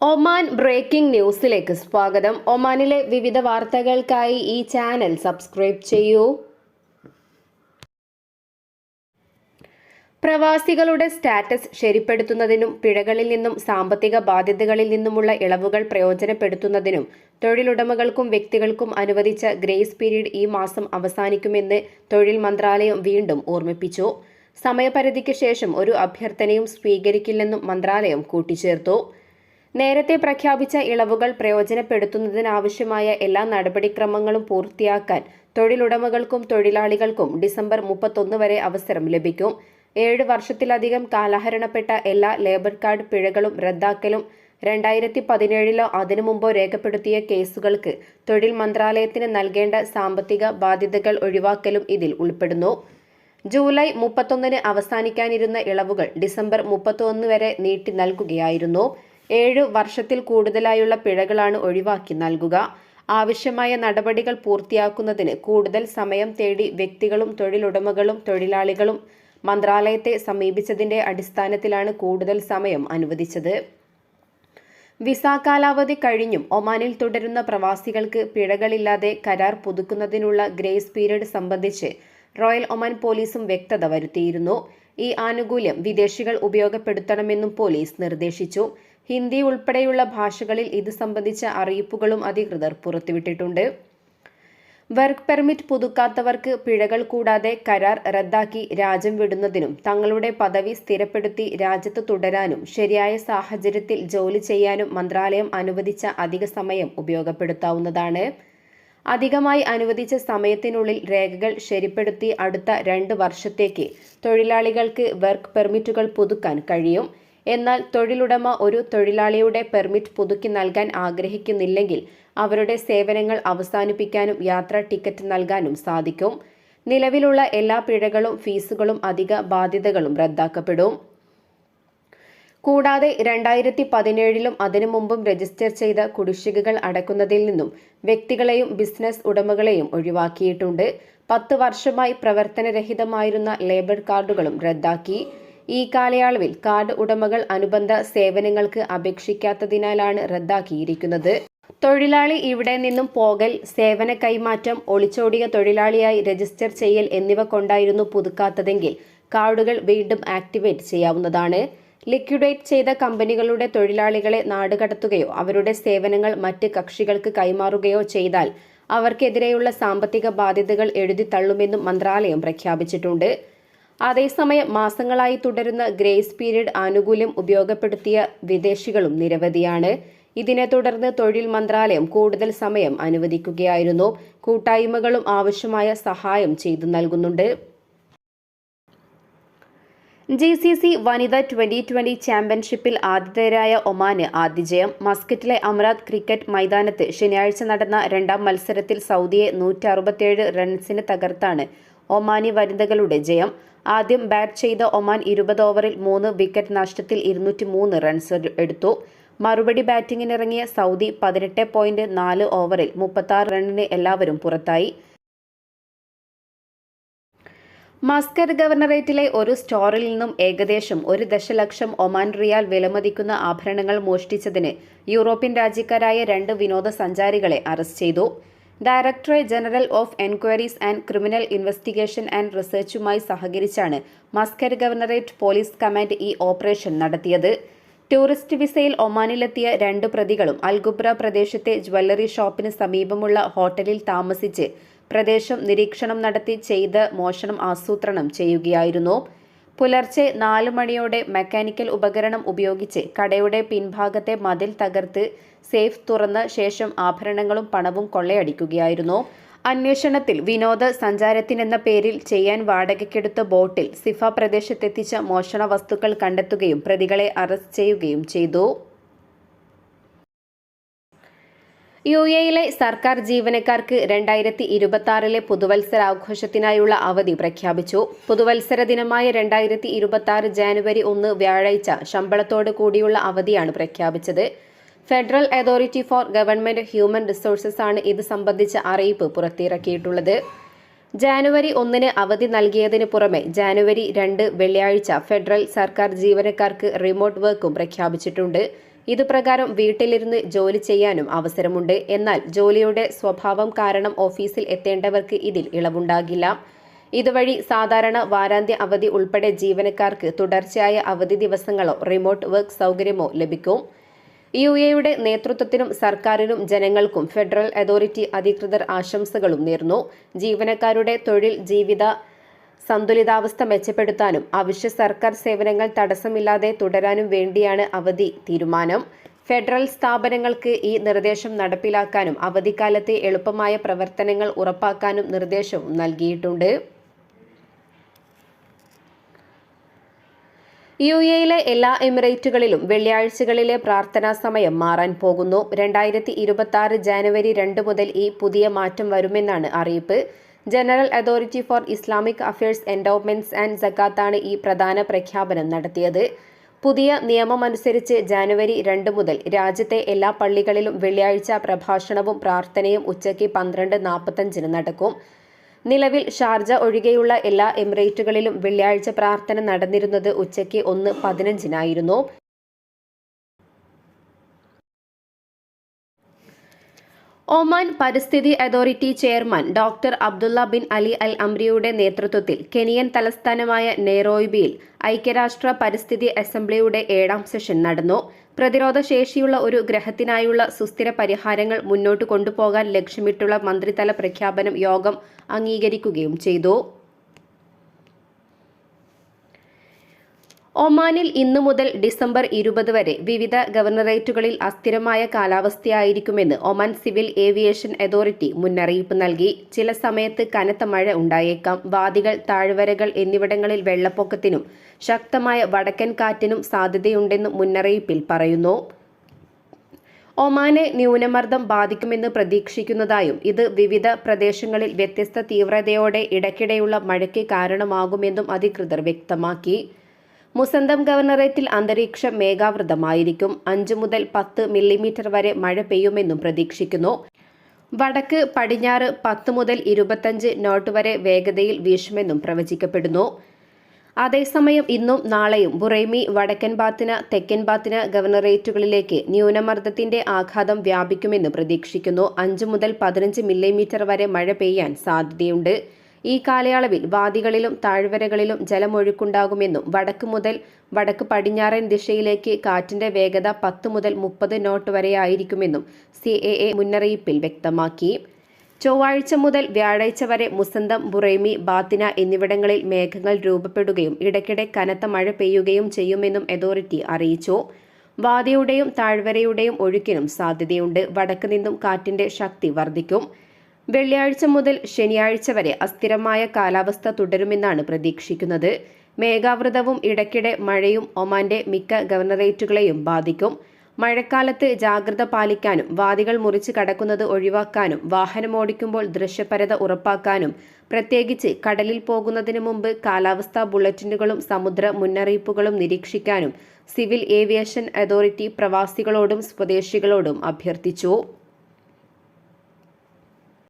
Oman breaking ന്യൂസിലേക്ക് സ്വാഗതം. ഒമാനിലെ വിവിധ വാർത്തകൾക്കായി ഈ ചാനൽ സബ്സ്ക്രൈബ് ചെയ്യൂ. പ്രവാസികളുടെ സ്റ്റാറ്റസ് ശരിപ്പെടുത്തുന്നതിനും പിഴകളിൽ നിന്നും സാമ്പത്തിക ബാധ്യതകളിൽ നിന്നുമുള്ള ഇളവുകൾ പ്രയോജനപ്പെടുത്തുന്നതിനും തൊഴിലുടമകൾക്കും വ്യക്തികൾക്കും അനുവദിച്ച ഗ്രേസ് പീരീഡ് ഈ മാസം അവസാനിക്കുമെന്ന് തൊഴിൽ മന്ത്രാലയം വീണ്ടും ഓർമ്മിപ്പിച്ചു. സമയപരിധിക്ക് ശേഷം ഒരു അഭ്യർത്ഥനയും സ്വീകരിക്കില്ലെന്നും മന്ത്രാലയം കൂട്ടിച്ചേർത്തു. നേരത്തെ പ്രഖ്യാപിച്ച ഇളവുകൾ പ്രയോജനപ്പെടുത്തുന്നതിനാവശ്യമായ എല്ലാ നടപടിക്രമങ്ങളും പൂർത്തിയാക്കാൻ തൊഴിലുടമകൾക്കും തൊഴിലാളികൾക്കും ഡിസംബർ മുപ്പത്തൊന്ന് വരെ അവസരം ലഭിക്കും. ഏഴ് വർഷത്തിലധികം കാലഹരണപ്പെട്ട എല്ലാ ലേബർ കാർഡ് പിഴകളും റദ്ദാക്കലും രണ്ടായിരത്തി പതിനേഴിലോ അതിനു മുമ്പോ രേഖപ്പെടുത്തിയ കേസുകൾക്ക് തൊഴിൽ മന്ത്രാലയത്തിന് നൽകേണ്ട സാമ്പത്തിക ബാധ്യതകൾ ഒഴിവാക്കലും ഇതിൽ ഉൾപ്പെടുന്നു. ജൂലൈ മുപ്പത്തൊന്നിന് അവസാനിക്കാനിരുന്ന ഇളവുകൾ ഡിസംബർ മുപ്പത്തൊന്ന് വരെ നീട്ടി നൽകുകയായിരുന്നു. ഏഴ് വർഷത്തിൽ കൂടുതലായുള്ള പിഴകളാണ് ഒഴിവാക്കി നൽകുക. ആവശ്യമായ നടപടികൾ പൂർത്തിയാക്കുന്നതിന് കൂടുതൽ സമയം തേടി വ്യക്തികളും തൊഴിലുടമകളും തൊഴിലാളികളും മന്ത്രാലയത്തെ സമീപിച്ചതിന്റെ അടിസ്ഥാനത്തിലാണ് കൂടുതൽ സമയം അനുവദിച്ചത്. വിസ കാലാവധി കഴിഞ്ഞും ഒമാനിൽ തുടരുന്ന പ്രവാസികൾക്ക് പിഴകളില്ലാതെ കരാർ പുതുക്കുന്നതിനുള്ള ഗ്രേസ് പീരീഡ് സംബന്ധിച്ച് റോയൽ ഒമാൻ പോലീസും വ്യക്തത വരുത്തിയിരുന്നു. ഈ ആനുകൂല്യം വിദേശികൾ ഉപയോഗപ്പെടുത്തണമെന്നും പോലീസ് നിർദ്ദേശിച്ചു. ഹിന്ദി ഉൾപ്പെടെയുള്ള ഭാഷകളിൽ ഇത് സംബന്ധിച്ച അറിയിപ്പുകളും അധികൃതർ പുറത്തുവിട്ടിട്ടുണ്ട്. വർക്ക് പെർമിറ്റ് പുതുക്കാത്തവർക്ക് പിഴകൾ കൂടാതെ കരാർ റദ്ദാക്കി രാജ്യം വിടുന്നതിനും തങ്ങളുടെ പദവി സ്ഥിരപ്പെടുത്തി രാജ്യത്ത് തുടരാനും ശരിയായ സാഹചര്യത്തിൽ ജോലി ചെയ്യാനും മന്ത്രാലയം അനുവദിച്ച അധിക സമയം ഉപയോഗപ്പെടുത്താവുന്നതാണ്. അധികമായി അനുവദിച്ച സമയത്തിനുള്ളിൽ രേഖകൾ ശരിപ്പെടുത്തി അടുത്ത രണ്ട് വർഷത്തേക്ക് തൊഴിലാളികൾക്ക് വർക്ക് പെർമിറ്റുകൾ പുതുക്കാൻ കഴിയും. എന്നാൽ തൊഴിലുടമ ഒരു തൊഴിലാളിയുടെ പെർമിറ്റ് പുതുക്കി നൽകാൻ ആഗ്രഹിക്കുന്നില്ലെങ്കിൽ അവരുടെ സേവനങ്ങൾ അവസാനിപ്പിക്കാനും യാത്രാ ടിക്കറ്റ് നൽകാനും സാധിക്കും. നിലവിലുള്ള എല്ലാ പിഴകളും ഫീസുകളും അധിക ബാധ്യതകളും റദ്ദാക്കപ്പെടും. കൂടാതെ രണ്ടായിരത്തി പതിനേഴിലും അതിനു മുമ്പും രജിസ്റ്റർ ചെയ്ത കുടിശ്ശികകൾ അടക്കുന്നതിൽ നിന്നും വ്യക്തികളെയും ബിസിനസ് ഉടമകളെയും ഒഴിവാക്കിയിട്ടുണ്ട്. പത്ത് വർഷമായി പ്രവർത്തനരഹിതമായിരുന്ന ലേബർ കാർഡുകളും റദ്ദാക്കി. ഈ കാലയളവിൽ കാർഡ് ഉടമകൾ അനുബന്ധ സേവനങ്ങൾക്ക് അപേക്ഷിക്കാത്തതിനാലാണ് റദ്ദാക്കിയിരിക്കുന്നത്. തൊഴിലാളി ഇവിടെ നിന്നും പോകൽ സേവന കൈമാറ്റം ഒളിച്ചോടിയ തൊഴിലാളിയായി രജിസ്റ്റർ ചെയ്യൽ എന്നിവ കൊണ്ടായിരുന്നു പുതുക്കാത്തതെങ്കിൽ കാർഡുകൾ വീണ്ടും ആക്ടിവേറ്റ് ചെയ്യാവുന്നതാണ്. ലിക്വിഡേറ്റ് ചെയ്ത കമ്പനികളുടെ തൊഴിലാളികളെ നാടുകടത്തുകയോ അവരുടെ സേവനങ്ങൾ മറ്റ് കക്ഷികൾക്ക് കൈമാറുകയോ ചെയ്താൽ അവർക്കെതിരെയുള്ള സാമ്പത്തിക ബാധ്യതകൾ എഴുതി തള്ളുമെന്നും മന്ത്രാലയം പ്രഖ്യാപിച്ചിട്ടുണ്ട്. അതേസമയം മാസങ്ങളായി തുടരുന്ന ഗ്രേസ് പീരീഡ് ആനുകൂല്യം ഉപയോഗപ്പെടുത്തിയ വിദേശികളും നിരവധിയാണ്. ഇതിനെ തുടർന്ന് തൊഴിൽ മന്ത്രാലയം കൂടുതൽ സമയം അനുവദിക്കുകയായിരുന്നു. കൂട്ടായ്മകളും ആവശ്യമായ സഹായം ചെയ്തു നൽകുന്നുണ്ട്. ജി സി സി വനിതാ ട്വന്റി ട്വന്റി ചാമ്പ്യൻഷിപ്പിൽ ആതിഥേയരായ ഒമാന് ആതിജയം മസ്കറ്റിലെ അമറാത്ത് ക്രിക്കറ്റ് മൈതാനത്ത് ശനിയാഴ്ച നടന്ന രണ്ടാം മത്സരത്തിൽ സൗദിയെ നൂറ്റി റൺസിന് തകർത്താണ് ഒമാനി വനിതകളുടെ ജയം. ആദ്യം ബാറ്റ് ചെയ്ത ഒമാൻ ഇരുപത് ഓവറിൽ മൂന്ന് വിക്കറ്റ് നഷ്ടത്തിൽ ഇരുന്നൂറ്റി മൂന്ന് റൺസ് എടുത്തു. മറുപടി ബാറ്റിംഗിനിറങ്ങിയ സൗദി പതിനെട്ട് പോയിന്റ് നാല് ഓവറിൽ മുപ്പത്തി റണ്ണിന് എല്ലാവരും പുറത്തായി. മസ്കർ ഗവർണറേറ്റിലെ ഒരു സ്റ്റോറിൽ നിന്നും ഏകദേശം ഒരു ദശലക്ഷം ഒമാൻ റിയാൽ വിലമതിക്കുന്ന ആഭരണങ്ങൾ മോഷ്ടിച്ചതിന് യൂറോപ്യൻ രാജ്യക്കാരായ രണ്ട് വിനോദസഞ്ചാരികളെ അറസ്റ്റ് ചെയ്തു. Directorate general of enquiries and criminal investigation and റിസർച്ചുമായി സഹകരിച്ചാണ് മസ്കർ ഗവർണറേറ്റ് പോലീസ് കമാൻഡ് ഈ ഓപ്പറേഷൻ നടത്തിയത്. ടൂറിസ്റ്റ് വിസയിൽ ഒമാനിലെത്തിയ രണ്ട് പ്രതികളും അൽഗുബ്ര പ്രദേശത്തെ ജ്വല്ലറി ഷോപ്പിന് സമീപമുള്ള ഹോട്ടലിൽ താമസിച്ച് പ്രദേശം നിരീക്ഷണം നടത്തി ചെയ്ത് മോഷണം ആസൂത്രണം ചെയ്യുകയായിരുന്നു. പുലർച്ചെ നാല് മണിയോടെ മെക്കാനിക്കൽ ഉപകരണം ഉപയോഗിച്ച് കടയുടെ പിൻഭാഗത്തെ മതിൽ തകർത്ത് സേഫ് തുറന്ന ശേഷം ആഭരണങ്ങളും പണവും കൊള്ളയടിക്കുകയായിരുന്നു. അന്വേഷണത്തിൽ വിനോദ സഞ്ചാരത്തിനെന്ന പേരിൽ ചെയ്യാൻ വാടകയ്ക്കെടുത്ത ബോട്ടിൽ സിഫ പ്രദേശത്തെത്തിച്ച മോഷണ വസ്തുക്കൾ കണ്ടെത്തുകയും പ്രതികളെ അറസ്റ്റ് ചെയ്യുകയും ചെയ്തു. യു എയിലെ സർക്കാർ ജീവനക്കാർക്ക് രണ്ടായിരത്തി ഇരുപത്തി ആറിലെ പുതുവത്സരാഘോഷത്തിനായുള്ള അവധി പ്രഖ്യാപിച്ചു. പുതുവത്സര ദിനമായ രണ്ടായിരത്തി ഇരുപത്തി ജാനുവരി ഒന്ന് വ്യാഴാഴ്ച ശമ്പളത്തോടു കൂടിയുള്ള അവധിയാണ് പ്രഖ്യാപിച്ചത്. Federal authority for government human resources ആണ് ഇത് സംബന്ധിച്ച അറിയിപ്പ് പുറത്തിറക്കിയിട്ടുള്ളത്. ജാനുവരി ഒന്നിന് അവധി നൽകിയതിന് പുറമെ ജാനുവരി രണ്ട് വെള്ളിയാഴ്ച ഫെഡറൽ സർക്കാർ ജീവനക്കാർക്ക് റിമോട്ട് വർക്കും പ്രഖ്യാപിച്ചിട്ടുണ്ട്. ഇതുപ്രകാരം വീട്ടിലിരുന്ന് ജോലി ചെയ്യാനും അവസരമുണ്ട്. എന്നാൽ ജോലിയുടെ സ്വഭാവം കാരണം ഓഫീസിൽ എത്തേണ്ടവർക്ക് ഇതിൽ ഇളവുണ്ടാകില്ല. ഇതുവഴി സാധാരണ വാരാന്ത്യ അവധി ഉൾപ്പെടെ ജീവനക്കാർക്ക് തുടർച്ചയായ അവധി ദിവസങ്ങളോ റിമോട്ട് വർക്ക് സൗകര്യമോ ലഭിക്കും. യു എയുടെ നേതൃത്വത്തിനും സർക്കാരിനും ജനങ്ങൾക്കും ഫെഡറൽ അതോറിറ്റി അധികൃതർ ആശംസകളും നേർന്നു. ജീവനക്കാരുടെ തൊഴിൽ ജീവിത സന്തുലിതാവസ്ഥ മെച്ചപ്പെടുത്താനും അവശ്യ സർക്കാർ സേവനങ്ങൾ തടസ്സമില്ലാതെ തുടരാനും വേണ്ടിയാണ് അവധി തീരുമാനം. ഫെഡറൽ സ്ഥാപനങ്ങൾക്ക് ഈ നിർദ്ദേശം നടപ്പിലാക്കാനും അവധിക്കാലത്തെ എളുപ്പമായ പ്രവർത്തനങ്ങൾ ഉറപ്പാക്കാനും നിർദ്ദേശവും നൽകിയിട്ടുണ്ട്. യു എയിലെ എല്ലാ എമിറേറ്റുകളിലും വെള്ളിയാഴ്ചകളിലെ പ്രാർത്ഥനാ സമയം മാറാൻ പോകുന്നു. രണ്ടായിരത്തി ഇരുപത്തി ആറ് ജാനുവരി രണ്ട് മുതൽ ഈ പുതിയ മാറ്റം വരുമെന്നാണ് അറിയിപ്പ്. General authority for Islamic affairs endowments and സക്കാത്താണ് ഈ പ്രധാന പ്രഖ്യാപനം നടത്തിയത്. പുതിയ നിയമമനുസരിച്ച് ജാനുവരി രണ്ട് മുതൽ രാജ്യത്തെ എല്ലാ പള്ളികളിലും വെള്ളിയാഴ്ച പ്രഭാഷണവും പ്രാർത്ഥനയും ഉച്ചയ്ക്ക് പന്ത്രണ്ട് നാൽപ്പത്തഞ്ചിന് നടക്കും. നിലവിൽ ഷാർജ ഒഴികെയുള്ള എല്ലാ എമിറേറ്റുകളിലും വെള്ളിയാഴ്ച പ്രാർത്ഥന നടന്നിരുന്നത് ഉച്ചയ്ക്ക് ഒന്ന് പതിനഞ്ചിനായിരുന്നു. ഒമാൻ പരിസ്ഥിതി authority chairman doctor Abdullah bin Ali Al അംറിയുടെ നേതൃത്വത്തിൽ കെനിയൻ തലസ്ഥാനമായ നെയ്റോയിബിയിൽ ഐക്യരാഷ്ട്ര പരിസ്ഥിതി അസംബ്ലിയുടെ ഏഴാം സെഷൻ നടന്നു. പ്രതിരോധ ശേഷിയുള്ള ഒരു ഗ്രഹത്തിനായുള്ള സുസ്ഥിര പരിഹാരങ്ങൾ മുന്നോട്ട് കൊണ്ടുപോകാൻ ലക്ഷ്യമിട്ടുള്ള മന്ത്രിതല പ്രഖ്യാപനം യോഗം അംഗീകരിക്കുകയും ചെയ്തു. ഒമാനിൽ ഇന്നു മുതൽ ഡിസംബർ ഇരുപത് വരെ വിവിധ ഗവർണറേറ്റുകളിൽ അസ്ഥിരമായ കാലാവസ്ഥയായിരിക്കുമെന്ന് ഒമാൻ സിവിൽ ഏവിയേഷൻ അതോറിറ്റി മുന്നറിയിപ്പ് നൽകി. ചില സമയത്ത് കനത്ത മഴ ഉണ്ടായേക്കാം. വാദികൾ താഴ്വരകൾ എന്നിവിടങ്ങളിൽ വെള്ളപ്പൊക്കത്തിനും ശക്തമായ വടക്കൻ കാറ്റിനും സാധ്യതയുണ്ടെന്നും മുന്നറിയിപ്പിൽ പറയുന്നു. ഒമാനെ ന്യൂനമർദ്ദം ബാധിക്കുമെന്ന് പ്രതീക്ഷിക്കുന്നതായും ഇത് വിവിധ പ്രദേശങ്ങളിൽ വ്യത്യസ്ത തീവ്രതയോടെ ഇടയ്ക്കിടെയുള്ള മഴയ്ക്ക് കാരണമാകുമെന്നും അധികൃതർ വ്യക്തമാക്കി. മുസന്തം ഗവർണറേറ്റിൽ അന്തരീക്ഷം മേഘാവൃതമായിരിക്കും. അഞ്ച് മുതൽ പത്ത് മില്ലിമീറ്റർ വരെ മഴ പെയ്യുമെന്നും പ്രതീക്ഷിക്കുന്നു. വടക്ക് പടിഞ്ഞാറ് പത്ത് മുതൽ ഇരുപത്തഞ്ച് നോട്ട് വരെ വേഗതയിൽ വീശുമെന്നും പ്രവചിക്കപ്പെടുന്നു. അതേസമയം ഇന്നും നാളെയും ബുറൈമി വടക്കൻ ബാത്തിന തെക്കൻ ബാത്തിന ഗവർണറേറ്റുകളിലേക്ക് ന്യൂനമർദ്ദത്തിന്റെ ആഘാതം വ്യാപിക്കുമെന്ന് പ്രതീക്ഷിക്കുന്നു. അഞ്ച് മുതൽ പതിനഞ്ച് മില്ലിമീറ്റർ വരെ മഴ പെയ്യാൻ സാധ്യതയുണ്ട്. ഈ കാലയളവിൽ വാദികളിലും താഴ്വരകളിലും ജലമൊഴുക്കുണ്ടാകുമെന്നും വടക്ക് മുതൽ വടക്ക് പടിഞ്ഞാറൻ ദിശയിലേക്ക് കാറ്റിന്റെ വേഗത പത്ത് മുതൽ മുപ്പത് നോട്ട് വരെയായിരിക്കുമെന്നും സി എ എ മുന്നറിയിപ്പിൽ വ്യക്തമാക്കി. ചൊവ്വാഴ്ച മുതൽ വ്യാഴാഴ്ച വരെ മുസന്തം ബുറേമി ബാത്തിന എന്നിവിടങ്ങളിൽ മേഘങ്ങൾ രൂപപ്പെടുകയും ഇടയ്ക്കിടെ കനത്ത മഴ പെയ്യുകയും ചെയ്യുമെന്നും അതോറിറ്റി അറിയിച്ചു. വാദിയുടെയും താഴ്വരയുടെയും ഒഴുക്കിനും സാധ്യതയുണ്ട്. വടക്ക് നിന്നും കാറ്റിന്റെ ശക്തി വർദ്ധിക്കും. വെള്ളിയാഴ്ച മുതൽ ശനിയാഴ്ച വരെ അസ്ഥിരമായ കാലാവസ്ഥ തുടരുമെന്നാണ് പ്രതീക്ഷിക്കുന്നത്. മേഘാവൃതവും ഇടയ്ക്കിടെ മഴയും ഒമാന്റെ മിക്ക ഗവർണറേറ്റുകളെയും ബാധിക്കും. മഴക്കാലത്ത് ജാഗ്രത പാലിക്കാനും വാദികൾ മുറിച്ച് കടക്കുന്നത് ഒഴിവാക്കാനും വാഹനമോടിക്കുമ്പോൾ ദൃശ്യപരത ഉറപ്പാക്കാനും പ്രത്യേകിച്ച് കടലിൽ പോകുന്നതിന് മുമ്പ് കാലാവസ്ഥാ ബുള്ളറ്റിനുകളും സമുദ്ര മുന്നറിയിപ്പുകളും നിരീക്ഷിക്കാനും സിവിൽ ഏവിയേഷൻ അതോറിറ്റി പ്രവാസികളോടും സ്വദേശികളോടും അഭ്യർത്ഥിച്ചു.